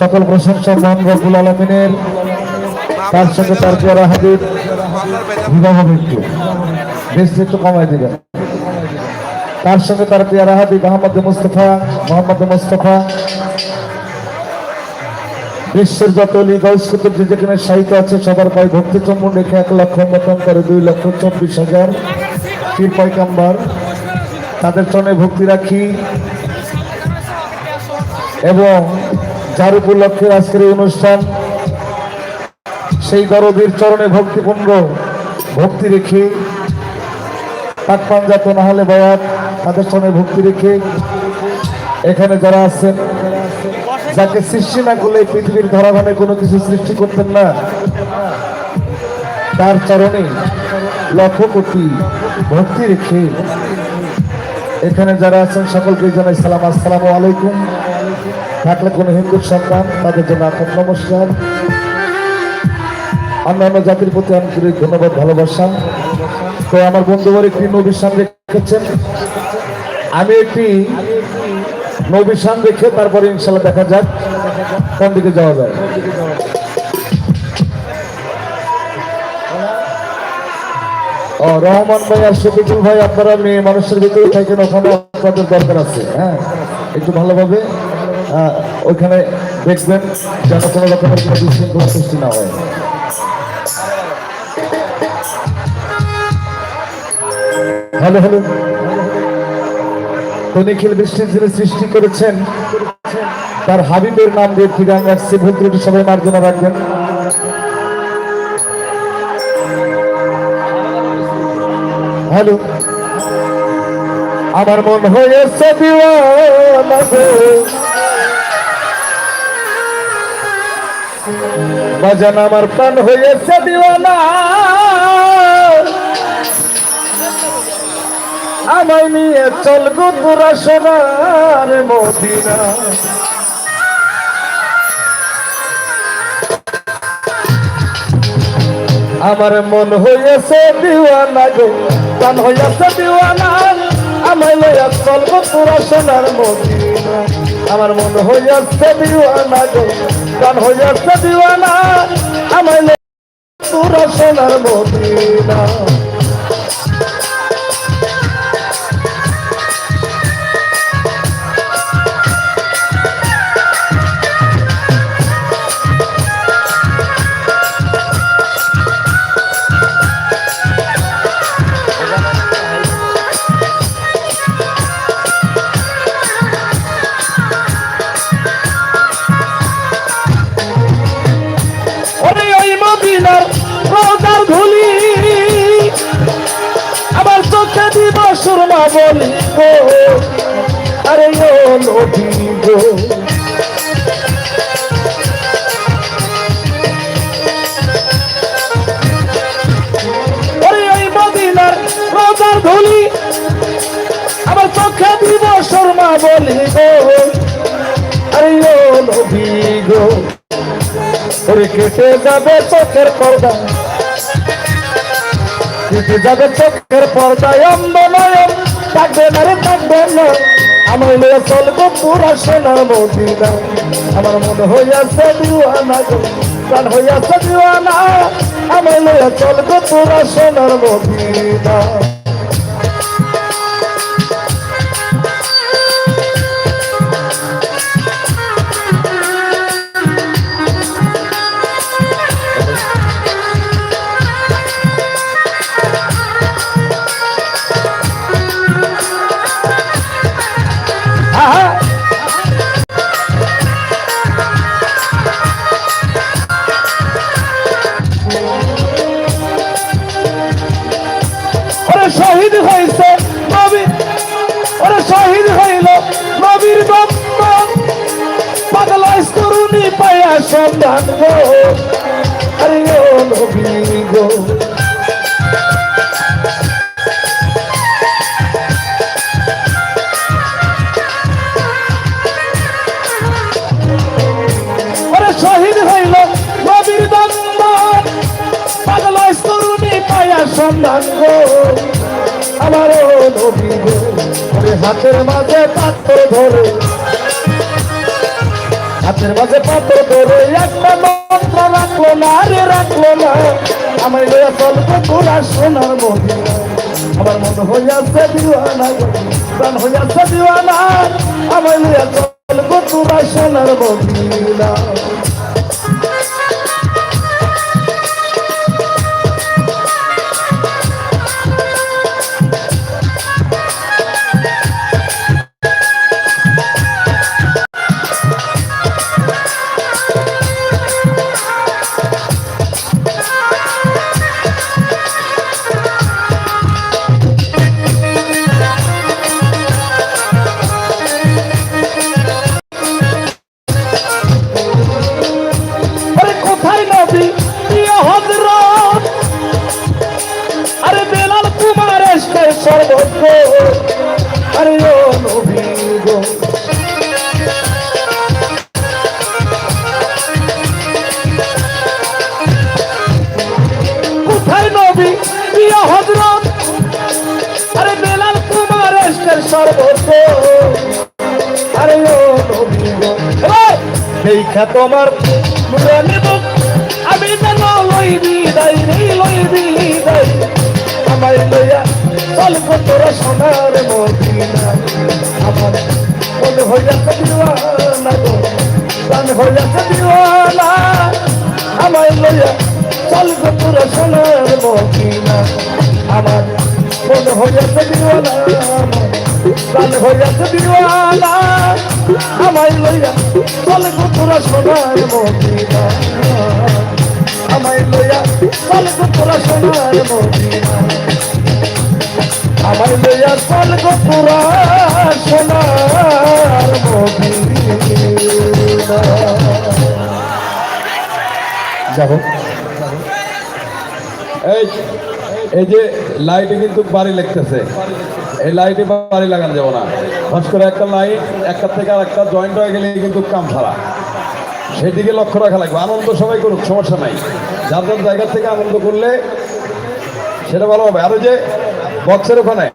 সকল প্রশংসা মহান রব্বুল আলমিনের তার সঙ্গে তার পেয়ারা হাবিব বিবাহ মৃত্যু বেশ একটু কমাই দিবেন তার সঙ্গে তার পেয়ারা হাবিব মোহাম্মদ মুস্তফা মোহাম্মদ মুস্তফা। বিশ্বের যত লিগস্কুতুর যে যেখানে সাহিত্য আছে, সবার পায়ে ভক্তি চম্বন রেখে এক লক্ষ মতন করে দুই লক্ষ চব্বিশ হাজার পীর পয়কাম্বার তাদের চরণে ভক্তি রাখি। এবং যার উপলক্ষে আজকের অনুষ্ঠান, সেই গরবীর চরণে ভক্তিপূর্ণ ভক্তি রেখে পাক পাঞ্জাত না হলে বয়াত, তাদের চরণে ভক্তি রেখে এখানে যারা আছেন, যাকে সৃষ্টি না করলে পৃথিবীর ধরাধামে কোনো কিছু সৃষ্টি করতেন না, তার চরণে লক্ষ কোটি ভক্তি রেখে এখানে যারা আছেন, সকলকে জানাই সালাম। আসসালামু আলাইকুম। থাকলে কোনো হিন্দু সন্তান, তাদের জন্য আপনার নমস্কার। অন্যান্য জাতির প্রতি আন্তরিক ধন্যবাদ, ভালোবাসা। তো আমার বন্ধুবার একটি নবীর সামনে রেখেছেন আমি একটি নবীর সামনে রেখে তারপরে ইনশাল্লাহ দেখা যাক কোন দিকে যাওয়া যায়। ও, রহমান ভাই আর শফিকুল ভাই, আপনারা মেয়ে মানুষের ভিতরে থাকেন, ওখানে আপনাদের দরকার আছে হ্যাঁ? একটু ভালোভাবে। ওইখানে দেখবেন যেন কোনো রকমের কোনো সৃষ্টি না হয়। Hello hello. তো নিখিল বৃষ্টির যিনি সৃষ্টি করেছেন। তার হাবিবের নাম দিয়ে গান রাখছে ভুল ত্রুটি সবাই মার্জনা রাখবেন। হ্যালো। আমার মন হয়েছে দিওয়ানা বাজান আমার প্রাণ হয়েছে দিওয়ানা। আমায় নিয়ে চল গো তোরা সোনার মদিনা। আমার মন হইয়াছে দিওয়ানা গো, প্রাণ হইয়াছে দিওয়ানা। আমায় লইয়া চল গো তোরা সোনার মদিনা। আমার মন হইয়াছে দিওয়ানা গো গান হইয়াছে দিওয়ানা। আমার তোরা সোনার মদিনা। যাবে চোখের পর্দা। আমার চলবো পুরা সোনার মদিনা। আমার মনে হইয়াছে দিওয়ানা গো হইয়াছে আমার চলবো পুরা সোনার মদিনা। সন্ধান গো, আরে ও নবী গো। শহীদ হইল নবীর দম্পন পাগলাইস তরুণী পায়া সন্ধান গো। আমার ও নবী গো হাতের মাঝে পাত্র ধরে হাতের মাঝে পাথর ধরে একটা মন্ত্র রাখল না রে রাখল না। আমার লইয়া চলবো তোরা সোনার মধ্যে আমার মন হইয়াছে দিওয়ানা প্রাণ হইয়াছে দিওয়ানা। আমার লইয়া চলবো তোরা সোনার মদিনা কোথায় নবী প্রিয় হজরত? আরে বেলাল কুমার এসে সর্বত্র। আরে ও নবী দেখা তোমার নুরানি মুখ আমি যেন লই বিদায় রে লই বিদায়। আমার লইয়া চল তোরা সোনার মদিনা। আমার মনে হইয়াছে দিওয়ানা গো, প্রাণ হইয়াছে দিওয়ানা। আমার লইয়া চল তোরা সোনার মদিনা আমার মনে হইয়াছে দিওয়ানা প্রাণ হইয়াছে দিওয়ানা আমায় লইয়া চল গো তোরা সোনার মদিনা আমায় লইয়া চল গো তোরা সোনার মদিনা আমায় লইয়া চল গো তোরা সোনার মদিনা যাব এই এই যে লাইটে কিন্তু বাড়ি লাগতেছে। এই লাইটে বাড়ি লাগানো যাব না। হঠাৎ করে একটা লাইট একটা থেকে আর একটা জয়েন্ট হয়ে গেলে কিন্তু কাম ছাড়া সেদিকে লক্ষ্য রাখা লাগবে। আনন্দ সবাই করুক, সমস্যা নাই। যার যার জায়গা থেকে আনন্দ করলে সেটা ভালো হবে। আর যে বক্সের ওখানে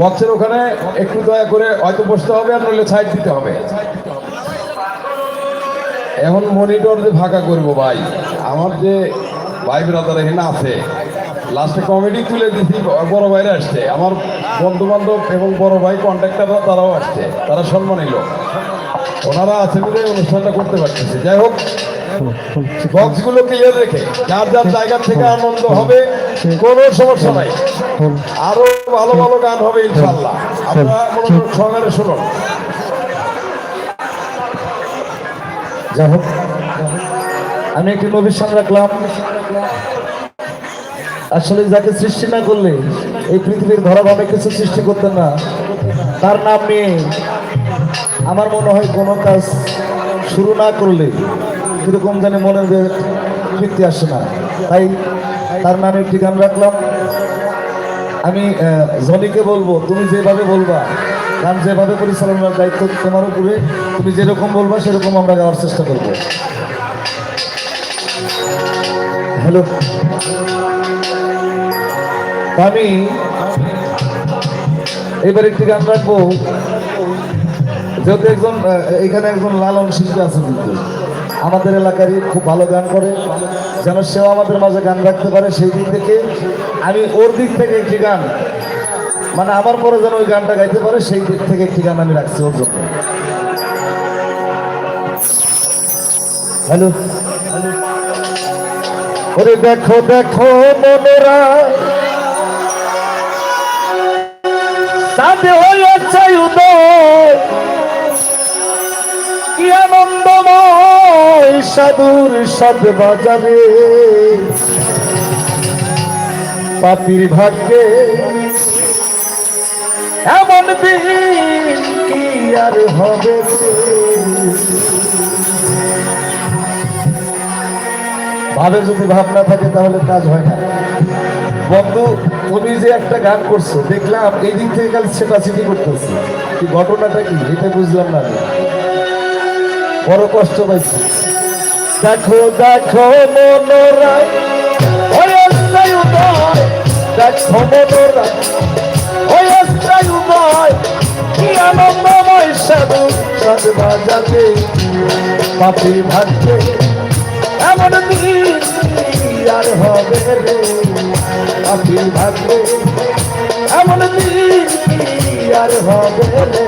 বক্সের ওখানে একটু দয়া করে হয়তো বসতে হবে আর নইলে সাইড দিতে হবে। এখন মনিটর যে ফাঁকা করব ভাই, আমার যে ভাই ব্রাদার এখানে আছে। লাস্টে কমেডি তুলে দিছি, বড় ভাইরা আসছে। আমার বন্ধু বান্ধব এবং বড় ভাই কন্ট্রাক্টাররা তারাও আসছে। তারা সম্মান এলো ওনারা আছে বলে অনুষ্ঠানটা করতে পারতেছে। যাই হোক বক্সগুলো ক্লিয়ার রেখে, যার যার জায়গা থেকে আনন্দ হবে, কোনো সমস্যা নাই। আরও ভালো ভালো গান হবে ইনশাল্লাহ আপনারা সহকারে শুনুন। যাই হোক আমি একটি নবীর রাখলাম। আসলে যাকে সৃষ্টি না করলে এই পৃথিবীর ধরাভাবে কিছু সৃষ্টি করতেন না। তার নাম নিয়ে আমার মনে হয় কোনো কাজ শুরু না করলে কীরকম জানি মনের তৃপ্তি আসে না। তাই তার নামে একটি গান রাখলাম। আমি জনিকে বলব, তুমি যেভাবে বলবা, গান যেভাবে পরিচালনার দায়িত্ব তোমার উপরে, তুমি যেরকম বলবা সেরকম আমরা গাওয়ার চেষ্টা করব। হ্যালো। আমি এবার একটি গান রাখব। যেহেতু একজন এখানে একজন লালন শিল্পী আছে কিন্তু। আমাদের এলাকারই খুব ভালো গান করে। যেন সেও আমাদের মাঝে গান রাখতে পারে সেই দিক থেকে। আমি ওর দিক থেকে একটি গান। মানে আমার পরে যেন ওই গানটা গাইতে পারে, সেই দিক থেকে একটি গান আমি রাখছি ওর জন্য। হ্যালো। ওরে দেখো দেখো মনোরা। কি সাধুর সাথ বাজাবে। পাপির ভাগ্যে এমন দিন কি আর হবে? ভাবে যদি ভাবনা থাকে তাহলে কাজ হয় না। বন্ধু তুমি যে একটা গান করছ, দেখলাম এই দিক থেকে কাল সিটি করতেছি। কি ঘটনাটা কি? এটা বুঝলাম না। বড় কষ্ট পাইছি। দেখো দেখো মনোরা দেখো মনোরা আনন্দময় সাধু সাধ বাজাতে পাপি ভাগ্যে এমন দিন আর হবে রে আপনি ভাগ্যে এমন দিন আর হবে রে।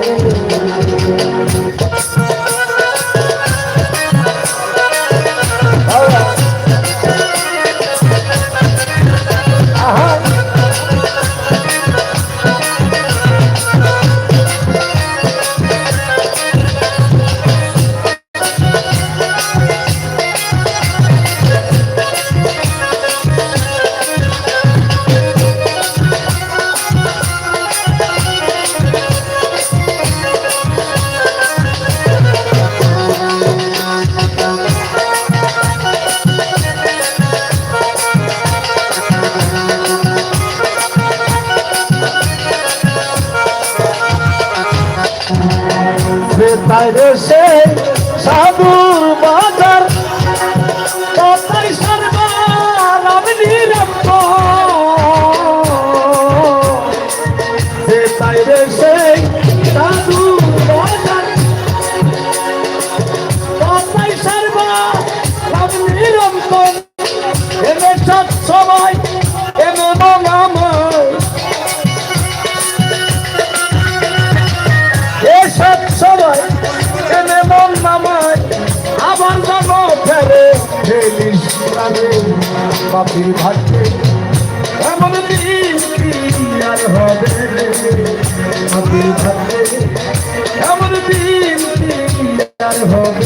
প্রাণে পাপির ভাগ্যে এমন দিন কি আর হবে? পাপির ভাগ্যে এমন দিন কি আর হবে?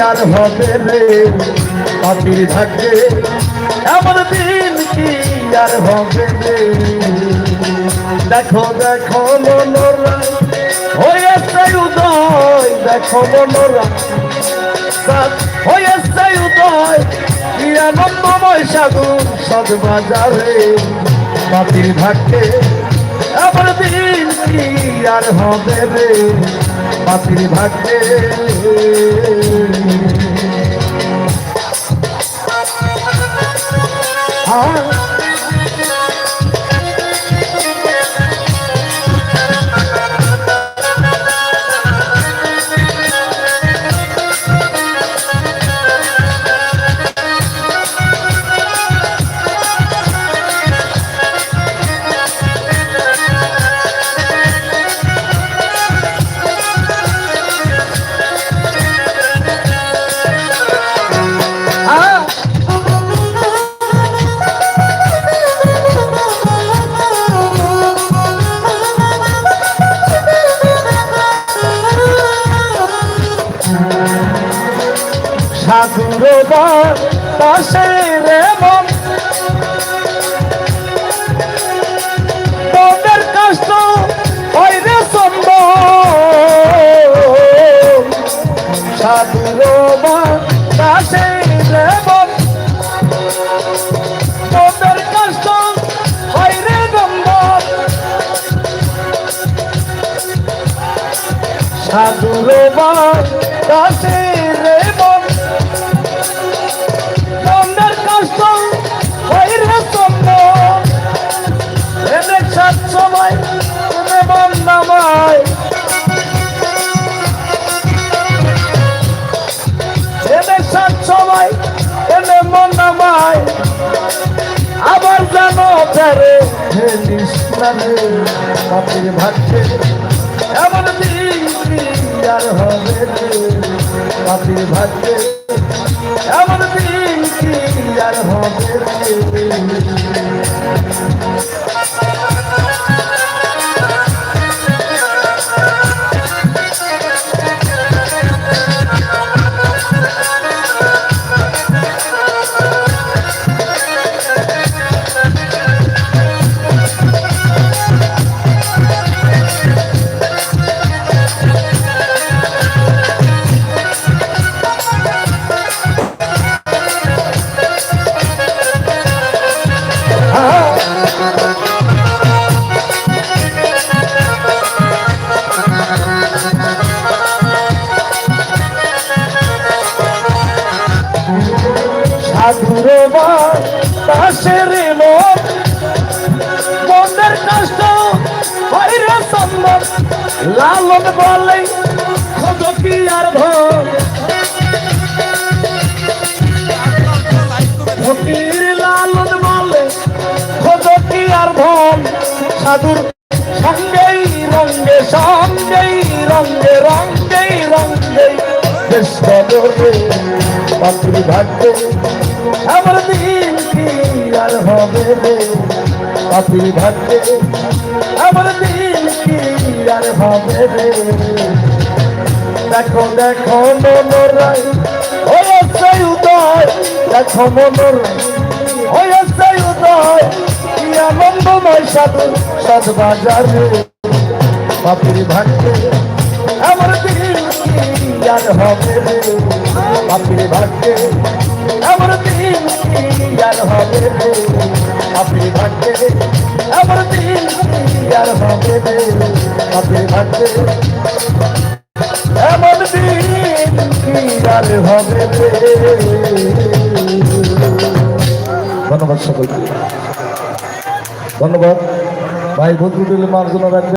আর হবে রে? পাখির ভাগ্যে এমন দিন কি আর হবে রে? দেখো দেখো মনোরা হয়েছে উদয়। দেখো মনোরা হয়েছে উদয়। কি আনন্দময় সাধু সদ বাজারে পাতির ভাগ্যে এমন দিন কি আর হবে রে? পাতির ভাগ্যে হ্যাঁ পাশে রে মন। তোদের কষ্ট ওই রে সন্দ সাধুর পাশে রে মন। তোদের কষ্ট ওই রে গন্ধ। সাধুর কাছে রে সবাই তুমি বন্দাময়। এদের সাত সবাই এনে বন্দাময়, আবার যেন ফেরে পাপির ভাগ্যে। এমন দিন আর হবে ভাগ্যে। সাধুর সঙ্গেই রঙ্গে সঙ্গেই রঙ্গে, রঙ্গেই রঙ্গে। বেশ বদলে পাত্রী ভাগ্যে আমার দিন কি আর হবে রে? পাত্রী ভাগ্যে আমার দিন কি আর হবে রে? দেখো দেখো মনোরাই হয়েছে উদয়। দেখো মনোরাই হয়েছে উদয়, কি আনন্দময় সাধু, সাধ বাজারে। পাপির ভাগ্যে আমার দিন কি আর হবে রে? পাপির ভাগ্যে আমার দিন কি আর হবে রে? পাপির ভাগ্যে আমার আর হবে রে? ভাগ্যে এমন দিন কি হবে ধন্যবাদ সকলকে। ধন্যবাদ। ভাই বদরুল মার্জনা রাখবেন।